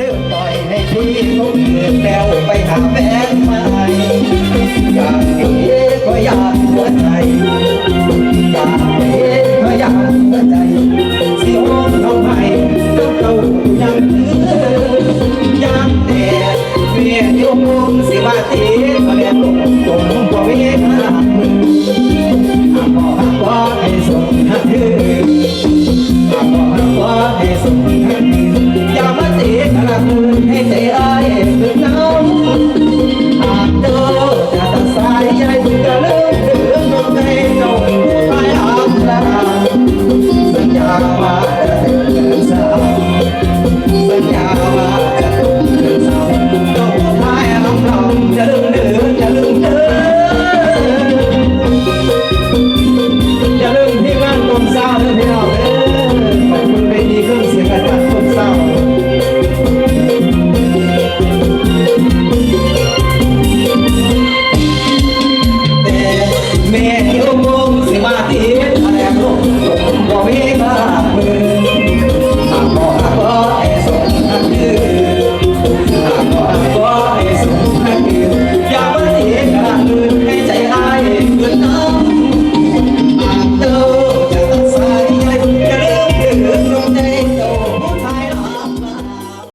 ถึงปล่อยให้พี่ทุกเงินแปลวไปหาแฟนใหม่อยากดีก็อยากหัวใจอยากดีก็อยากหัวใจสิโอนเข้าไปกับเอายังเหลือยามแดดเมียยมสิว่าตีก็แดดลงตรงบ่เวทนาอาบอกว่าให้ส่งหาเธออาบอกว่าให้ส่ง ให้ใจอาย